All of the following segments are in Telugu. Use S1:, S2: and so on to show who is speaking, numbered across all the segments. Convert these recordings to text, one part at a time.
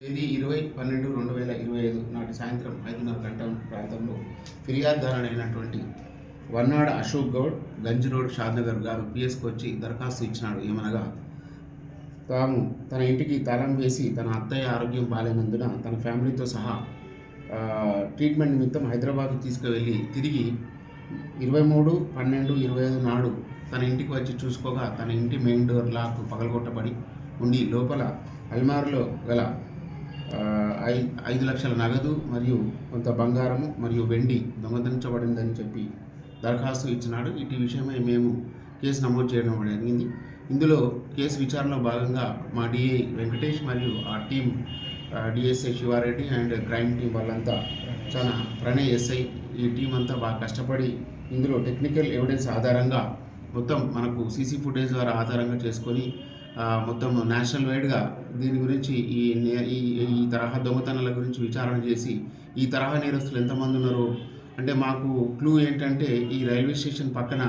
S1: తేదీ ఇరవై పన్నెండు రెండు వేల ఇరవై ఐదు నాటి సాయంత్రం ఐదున్నర గంట ప్రాంతంలో ఫిర్యాదుదారుడైనటువంటి వన్నాడ అశోక్ గౌడ్ గంజ్ రోడ్ షాద్నగర్ గారు పిఎస్కి వచ్చి దరఖాస్తు ఇచ్చినాడు. ఏమనగా తాము తన ఇంటికి తాళం వేసి తన అత్తయ్య ఆరోగ్యం బాగాలేనందున తన ఫ్యామిలీతో సహా ట్రీట్మెంట్ నిమిత్తం హైదరాబాద్ తీసుకువెళ్ళి తిరిగి ఇరవై మూడు పన్నెండు ఇరవై ఐదు నాడు తన ఇంటికి వచ్చి చూసుకోగా తన ఇంటి మెయిన్ డోర్ లాక్ పగలగొట్టబడి ఉండి లోపల అల్మారులో గల ఐదు లక్షల నగదు మరియు కొంత బంగారము మరియు వెండి దొంగతనించబడిందని చెప్పి దరఖాస్తు ఇచ్చినాడు. ఇటు విషయమై మేము కేసు నమోదు చేయడం జరిగింది. ఇందులో కేసు విచారణలో భాగంగా మా డిఐ వెంకటేష్ మరియు ఆ team DSI Shivareddy and crime team వాళ్ళంతా చాలా ప్రణయ్ ఎస్ఐ ఈ టీం అంతా బాగా కష్టపడి ఇందులో టెక్నికల్ ఎవిడెన్స్ ఆధారంగా మొత్తం మనకు సీసీ ఫుటేజ్ ద్వారా ఆధారంగా చేసుకొని మొత్తం నేషనల్ వైడ్గా దీని గురించి ఈ నే- ఈ ఈ తరహా దొంగతనాల గురించి విచారణ చేసి ఈ తరహా నేరస్తులు ఎంతమంది ఉన్నారో అంటే మాకు క్లూ ఏంటంటే ఈ రైల్వే స్టేషన్ పక్కన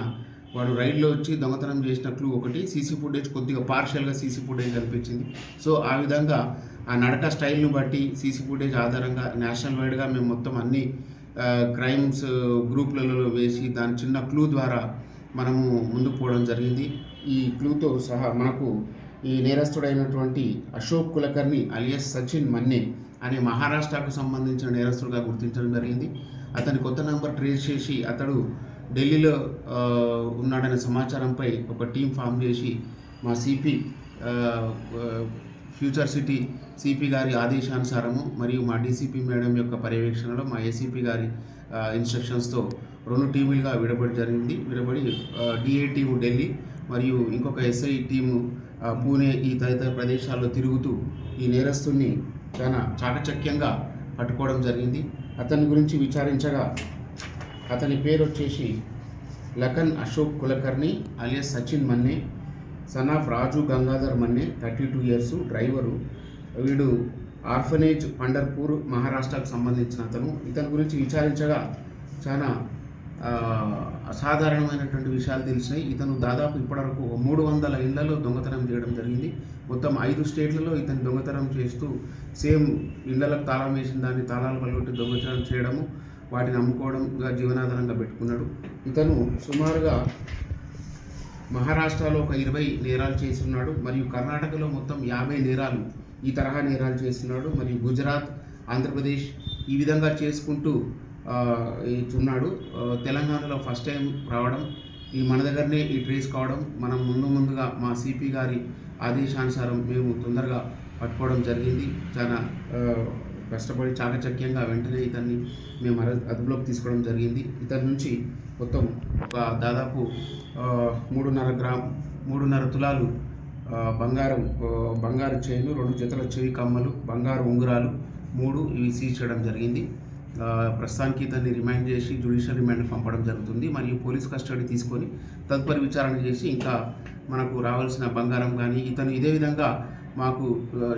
S1: వాడు రైల్లో వచ్చి దొంగతనం చేసిన క్లూ ఒకటి సీసీ ఫుటేజ్ కొద్దిగా పార్షియల్గా సీసీ ఫుటేజ్ కనిపించింది. సో ఆ విధంగా ఆ నడక స్టైల్ను బట్టి సీసీ ఫుటేజ్ ఆధారంగా నేషనల్ వైడ్గా మేము మొత్తం అన్ని క్రైమ్స్ గ్రూప్లలో వేసి దాని చిన్న క్లూ ద్వారా మనము ముందుకు పోవడం జరిగింది. ఈ క్లూతో సహా మనకు ఈ నేరస్తుడైనటువంటి అశోక్ కులకర్ణి అలియస్ సచిన్ మన్నే అనే మహారాష్ట్రకు సంబంధించిన నేరస్తుడుగా గుర్తించడం జరిగింది. అతని కొత్త నంబర్ ట్రేస్ చేసి అతడు ఢిల్లీలో ఉన్నాడనే సమాచారంపై ఒక టీం ఫామ్ చేసి మా సిపి ఫ్యూచర్ సిటీ సిపి గారి ఆదేశానుసారము మరియు మా డీసీపీ మేడం యొక్క పర్యవేక్షణలో మా ఏసీపీ గారి ఇన్స్ట్రక్షన్స్తో రెండు టీములుగా విడబడి జరిగింది. విడబడి డిఏ టీము ఢిల్లీ మరియు ఇంకొక ఎస్ఐ టీము పూణే ఈ తదితర ప్రదేశాల్లో తిరుగుతూ ఈ నేరస్తుని చాలా చాకచక్యంగా పట్టుకోవడం జరిగింది. అతని గురించి విచారించగా అతని పేరు వచ్చేసి Lakhan Ashok Kulkarni alias Sachin Manne son of Raju Gangadhar Manne thirty two years driver. వీడు ఆర్ఫనేజ్ పండర్పూర్ మహారాష్ట్రకు సంబంధించిన అతను. ఇతని గురించి విచారించగా చాలా అసాధారణమైనటువంటి విషయాలు తెలిసినాయి ఇతను దాదాపు ఇప్పటివరకు ఒక మూడు వందల ఇళ్ళలో దొంగతనం చేయడం జరిగింది. మొత్తం ఐదు స్టేట్లలో ఇతను దొంగతనం చేస్తూ సేమ్ ఇళ్ళకు తాళం వేసిన దాన్ని తాళాలు పలగొట్టి దొంగతనం చేయడము వాటిని అమ్ముకోవడంగా జీవనాధారంగా పెట్టుకున్నాడు. ఇతను సుమారుగా మహారాష్ట్రలో ఒక ఇరవై నేరాలు చేస్తున్నాడు. మరియు కర్ణాటకలో మొత్తం యాభై నేరాలు ఈ తరహా నేరాలు చేస్తున్నాడు. మరియు గుజరాత్ ఆంధ్రప్రదేశ్ ఈ విధంగా చేసుకుంటూ చున్నాడు. తెలంగాణలో ఫస్ట్ టైం రావడం ఈ మన దగ్గరనే ఈ ట్రేస్ కావడం మనం ముందు ముందుగా మా సిపి గారి ఆదేశానుసారం మేము తొందరగా పట్టుకోవడం జరిగింది. చాలా కష్టపడి చాకచక్యంగా వెంటనే ఇతన్ని మేము అదుపులోకి తీసుకోవడం జరిగింది. ఇతని నుంచి మొత్తం ఒక దాదాపు మూడున్నర గ్రామ్ మూడున్నర తులాలు బంగారం బంగారు చైను రెండు జతల చెవి కమ్మలు బంగారు ఉంగరాలు మూడు ఇవి సీజ్ చేయడం జరిగింది. ప్రస్తుతానికి ఇతన్ని రిమైండ్ చేసి జ్యుడిషియల్ రిమాండ్ పంపడం జరుగుతుంది. మరియు పోలీస్ కస్టడీ తీసుకొని తదుపరి విచారణ చేసి ఇంకా మనకు రావాల్సిన బంగారం కానీ ఇతను ఇదే విధంగా మాకు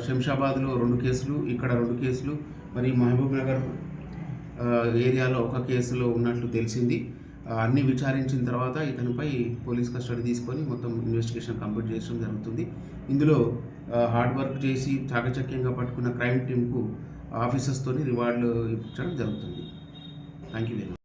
S1: శంషాబాద్లో రెండు కేసులు ఇక్కడ రెండు కేసులు మరియు మహబూబ్ నగర్ ఏరియాలో ఒక కేసులో ఉన్నట్లు తెలిసింది. అన్ని విచారించిన తర్వాత ఇతనిపై పోలీస్ కస్టడీ తీసుకొని మొత్తం ఇన్వెస్టిగేషన్ కంప్లీట్ చేయడం జరుగుతుంది. ఇందులో హార్డ్ వర్క్ చేసి చాకచక్యంగా పట్టుకున్న క్రైమ్ టీంకు ఆఫీసర్స్తోని రివార్డులు ఇప్పించడం జరుగుతుంది. Thank you very much